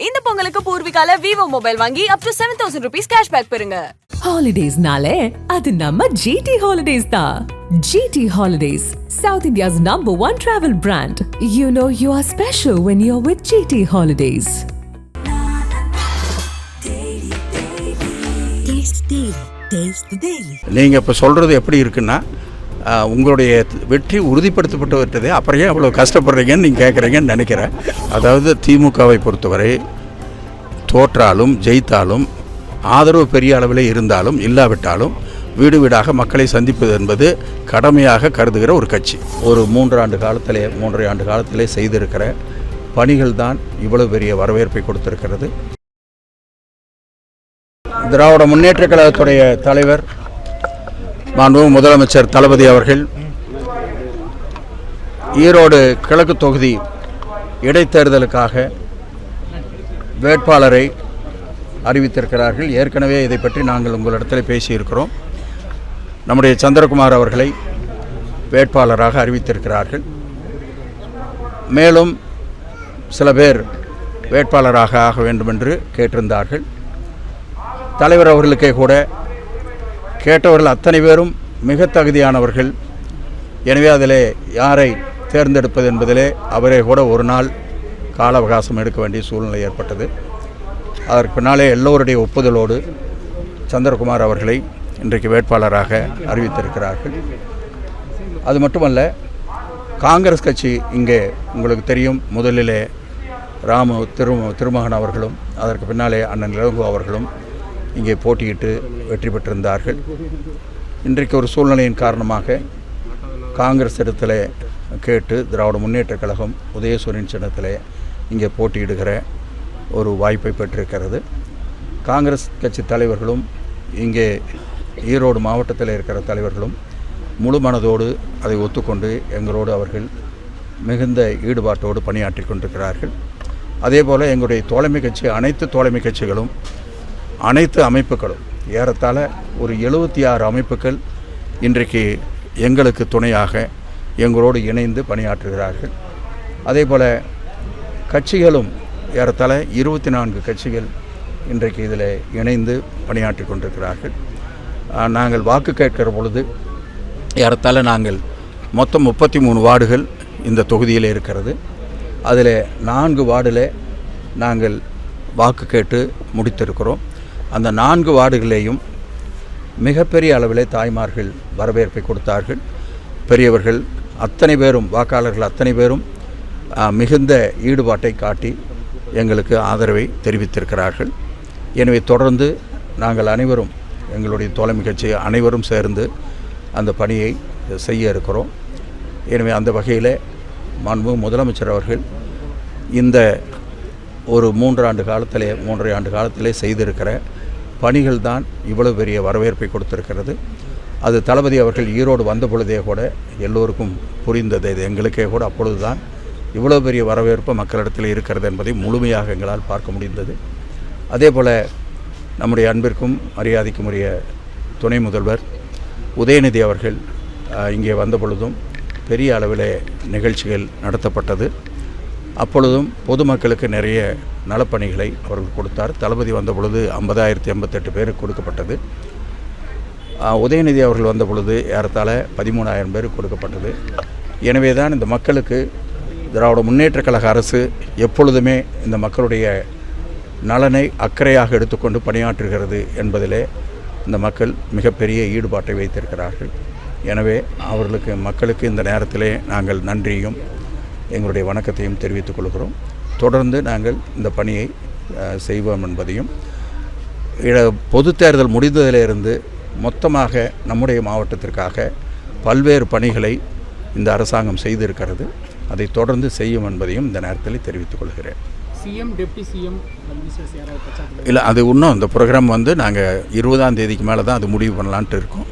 இந்த பொங்கலுக்கு பூர்விகால Vivo mobile வாங்கி up to seven thousand rupees cashback பெறுங்க. ஹாலிடேஸ்னாலே அது நம்ம ஜிடி ஹாலிடேஸ் தான். GT Holidays south India's number one travel brand you know you are special when you are with GT Holidays. நீங்கள் இப்போ சொல்கிறது எப்படி இருக்குன்னா உங்களுடைய வெற்றி உறுதிப்படுத்தப்பட்டு விட்டது அப்புறம் ஏன் அவ்வளோ கஷ்டப்படுறீங்கன்னு நீங்கள் கேட்குறீங்கன்னு நினைக்கிறேன். அதாவது திமுகவை பொறுத்தவரை தோற்றாலும் ஜெயித்தாலும் ஆதரவு பெரிய அளவில் இருந்தாலும் இல்லாவிட்டாலும் வீடு வீடாக மக்களை சந்திப்பது என்பது கடமையாக கருதுகிற ஒரு கட்சி. ஒரு மூன்று ஆண்டு காலத்திலே மூன்றரை ஆண்டு காலத்திலே செய்திருக்கிற பணிகள் தான் இவ்வளவு பெரிய வரவேற்பை கொடுத்திருக்கிறது. திராவிட முன்னேற்ற கழகத்துடைய தலைவர் மாண்பு முதலமைச்சர் தளபதி அவர்கள் ஈரோடு கிழக்கு தொகுதி இடைத்தேர்தலுக்காக வேட்பாளரை அறிவித்திருக்கிறார்கள். ஏற்கனவே இதை பற்றி நாங்கள் உங்களிடத்தில் பேசியிருக்கிறோம். நம்முடைய சந்திரகுமார் அவர்களை வேட்பாளராக அறிவித்திருக்கிறார்கள். மேலும் சில பேர் வேட்பாளராக ஆக வேண்டும் என்று கேட்டிருந்தார்கள். தலைவர் அவர்களுக்கே கூட கேட்டவர்கள் அத்தனை பேரும் மிக தகுதியானவர்கள். எனவே அதில் யாரை தேர்ந்தெடுப்பது என்பதிலே அவரே கூட ஒரு நாள் கால அவகாசம் எடுக்க வேண்டிய சூழ்நிலை ஏற்பட்டது. அதற்கு பின்னாலே எல்லோருடைய ஒப்புதலோடு சந்திரகுமார் அவர்களை இன்றைக்கு வேட்பாளராக அறிவித்திருக்கிறார்கள். அது மட்டுமல்ல காங்கிரஸ் கட்சி இங்கே உங்களுக்கு தெரியும் முதலிலே ராமு திரு திருமகன் அவர்களும் அதற்கு பின்னாலே அண்ணன் இளங்கோ அவர்களும் இங்கே போட்டியிட்டு வெற்றி பெற்றிருந்தார்கள். இன்றைக்கு ஒரு சூழ்நிலையின் காரணமாக காங்கிரஸ் இடத்துல கேட்டு திராவிட முன்னேற்றக் கழகம் உதயசூரியன் சின்னத்தில் இங்கே போட்டியிடுகிற ஒரு வாய்ப்பை பெற்றிருக்கிறது. காங்கிரஸ் கட்சி தலைவர்களும் இங்கே ஈரோடு மாவட்டத்தில் இருக்கிற தலைவர்களும் முழு மனதோடு அதை ஒத்துக்கொண்டு எங்களோடு அவர்கள் மிகுந்த ஈடுபாட்டோடு பணியாற்றி கொண்டிருக்கிறார்கள். அதே போல் எங்களுடைய தோழமை கட்சி அனைத்து தோழமை கட்சிகளும் அனைத்து அமைப்புகளும் ஏறத்தாழ ஒரு எழுபத்தி ஆறு அமைப்புகள் இன்றைக்கு எங்களுக்கு துணையாக எங்களோடு இணைந்து பணியாற்றுகிறார்கள். அதே போல் கட்சிகளும் ஏறத்தாழ இருபத்தி நான்கு கட்சிகள் இன்றைக்கு இதில் இணைந்து பணியாற்றி கொண்டிருக்கிறார்கள். நாங்கள் வாக்கு கேட்கிற பொழுது ஏறத்தாழ நாங்கள் மொத்தம் முப்பத்தி மூணு வார்டுகள் இந்த தொகுதியில் இருக்கிறது. அதில் நான்கு வார்டில் நாங்கள் வாக்கு கேட்டு முடித்திருக்கிறோம். அந்த நான்கு வார்டுகளையும் மிகப்பெரிய அளவிலே தாய்மார்கள் வரவேற்பை கொடுத்தார்கள். பெரியவர்கள் அத்தனை பேரும் வாக்காளர்கள் அத்தனை பேரும் மிகுந்த ஈடுபாட்டை காட்டி எங்களுக்கு ஆதரவை தெரிவித்திருக்கிறார்கள். எனவே தொடர்ந்து நாங்கள் அனைவரும் எங்களுடைய தோழமை கட்சி அனைவரும் சேர்ந்து அந்த பணியை செய்ய இருக்கிறோம். எனவே அந்த வகையில் மாண்பு முதலமைச்சர் அவர்கள் இந்த ஒரு மூன்றாண்டு காலத்திலே மூன்றரை ஆண்டு காலத்திலே செய்திருக்கிற பணிகள் தான் இவ்வளவு பெரிய வரவேற்பை கொடுத்திருக்கிறது. அது தளபதி அவர்கள் ஈரோடு வந்த பொழுதே கூட எல்லோருக்கும் புரிந்தது. இது எங்களுக்கே கூட அப்பொழுது தான் இவ்வளோ பெரிய வரவேற்பு மக்களிடத்தில் இருக்கிறது என்பதை முழுமையாக எங்களால் பார்க்க முடிந்தது. அதே போல் நம்முடைய அன்பிற்கும் மரியாதைக்கும் உரிய துணை முதல்வர் உதயநிதி அவர்கள் இங்கே வந்த பொழுதும் பெரிய அளவில் நிகழ்ச்சிகள் நடத்தப்பட்டது. அப்பொழுதும் பொதுமக்களுக்கு நிறைய நலப்பணிகளை அவர்கள் கொடுத்தார். தளபதி வந்த பொழுது ஐம்பதாயிரத்தி எண்பத்தெட்டு பேருக்கு கொடுக்கப்பட்டது. உதயநிதி அவர்கள் வந்த பொழுது ஏறத்தாழ பதிமூணாயிரம் பேருக்கு கொடுக்கப்பட்டது. எனவே தான் இந்த மக்களுக்கு திராவிட முன்னேற்றக் கழக அரசு எப்பொழுதுமே இந்த மக்களுடைய நலனை அக்கறையாக எடுத்துக்கொண்டு பணியாற்றுகிறது என்பதிலே இந்த மக்கள் மிகப்பெரிய ஈடுபாட்டை வைத்திருக்கிறார்கள். எனவே அவர்களுக்கு மக்களுக்கு இந்த நேரத்திலே நாங்கள் நன்றியும் எங்களுடைய வணக்கத்தையும் தெரிவித்துக் கொள்கிறோம். தொடர்ந்து நாங்கள் இந்த பணியை செய்வோம் என்பதையும் இட- பொதுத் தேர்தல் முடிந்ததிலிருந்து மொத்தமாக நம்முடைய மாவட்டத்திற்காக பல்வேறு பணிகளை இந்த அரசாங்கம் செய்திருக்கிறது. அதை தொடர்ந்து செய்யும் என்பதையும் இந்த நேரத்தில் தெரிவித்துக் கொள்கிறேன். சிஎம் டெப்டி சிஎம் இல்லை அது இன்னும் இந்த ப்ரோக்ராம் வந்து நாங்கள் இருபதாம் தேதிக்கு மேலே தான் அது முடிவு பண்ணலான்ட்டு இருக்கோம்.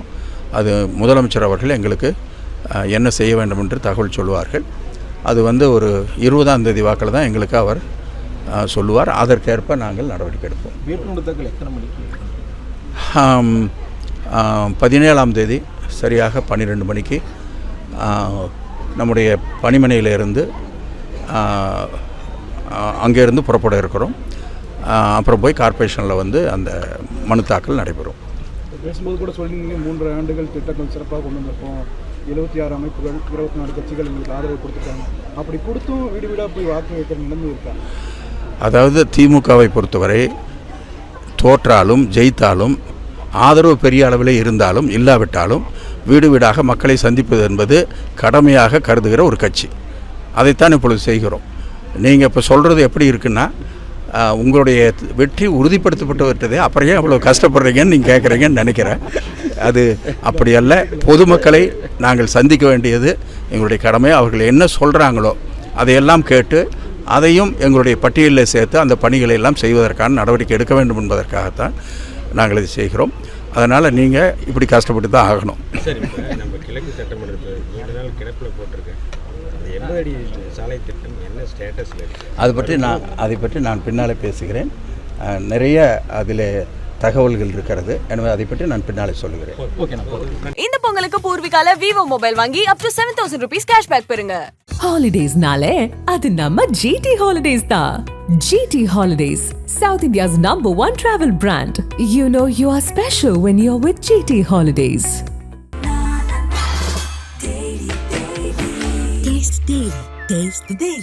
அது முதலமைச்சர் அவர்கள் எங்களுக்கு என்ன செய்ய வேண்டும் என்று தகவல் சொல்லுவார்கள். அது வந்து ஒரு இருபதாம் தேதி வாக்கில் தான் எங்களுக்கு அவர் சொல்லுவார். அதற்கேற்ப நாங்கள் நடவடிக்கை எடுப்போம். பதினேழாம் தேதி சரியாக பன்னிரெண்டு மணிக்கு நம்முடைய பணிமனையிலிருந்து அங்கேருந்து புறப்பட இருக்கிறோம். அப்புறம் போய் கார்ப்பரேஷனில் வந்து அந்த மனு தாக்கல் நடைபெறும். பேசும்போது கூட சொல்லியிருந்தீங்க மூன்று ஆண்டுகள் திட்டங்கள் சிறப்பாக கொண்டு வந்திருக்கோம். எழுபத்தி ஆறு அமைப்புகள் இருபத்தி நாலு கட்சிகள் எங்களுக்கு ஆதரவு கொடுத்துருக்காங்க அப்படி கொடுத்தும் வீடு வீடாக போய் வாக்கு வைக்கிற நிலைமை இருக்காங்க அதாவது திமுகவை பொறுத்தவரை தோற்றாலும் ஜெயித்தாலும் ஆதரவு பெரிய அளவில் இருந்தாலும் இல்லாவிட்டாலும் வீடு வீடாக மக்களை சந்திப்பது என்பது கடமையாக கருதுகிற ஒரு கட்சி. அதைத்தான் இப்பொழுது செய்கிறோம். நீங்கள் இப்போ சொல்கிறது எப்படி இருக்குன்னா உங்களுடைய வெற்றி உறுதிப்படுத்தப்பட்டு விட்டது அப்புறம் ஏன் அவ்வளோ கஷ்டப்படுறீங்கன்னு நீங்கள் கேட்குறீங்கன்னு நினைக்கிறேன். அது அப்படி அல்ல பொதுமக்களை நாங்கள் சந்திக்க வேண்டியது எங்களுடைய கடமை. அவர்கள் என்ன சொல்கிறாங்களோ அதையெல்லாம் கேட்டு அதையும் எங்களுடைய பட்டியலில் சேர்த்து அந்த பணிகளை எல்லாம் செய்வதற்கான நடவடிக்கை எடுக்க வேண்டும் என்பதற்காகத்தான் நாங்கள் இதை செய்கிறோம். அதனால் நீங்கள் இப்படி கஷ்டப்பட்டு தான் ஆகணும். சரி நம்ம கிழக்கு சட்டமன்றத்தில் நாள் கிடப்பில் போட்டிருக்கேன். எண்பது அடி சாலை திட்டம் என்ன ஸ்டேட்டஸில் இருக்கு? அதை பற்றி நான் அதை பற்றி நான் பின்னாலே பேசுகிறேன். நிறைய அதில் தகவல்கள் இருக்கிறது. எனவே அதை பற்றி நான் பின்னாலே சொல்லுகிறேன். இந்த பொங்கலுக்கு பூர்விகால விவோ மொபைல் வாங்கி up to seven thousand rupees cashback பெறுங்க. ஹாலிடேஸ்னாலே அது நம்ம ஜிடி ஹாலிடேஸ் தான். GT Holidays south India's number one travel brand you know you are special when you are with GT Daily. Texto Daily.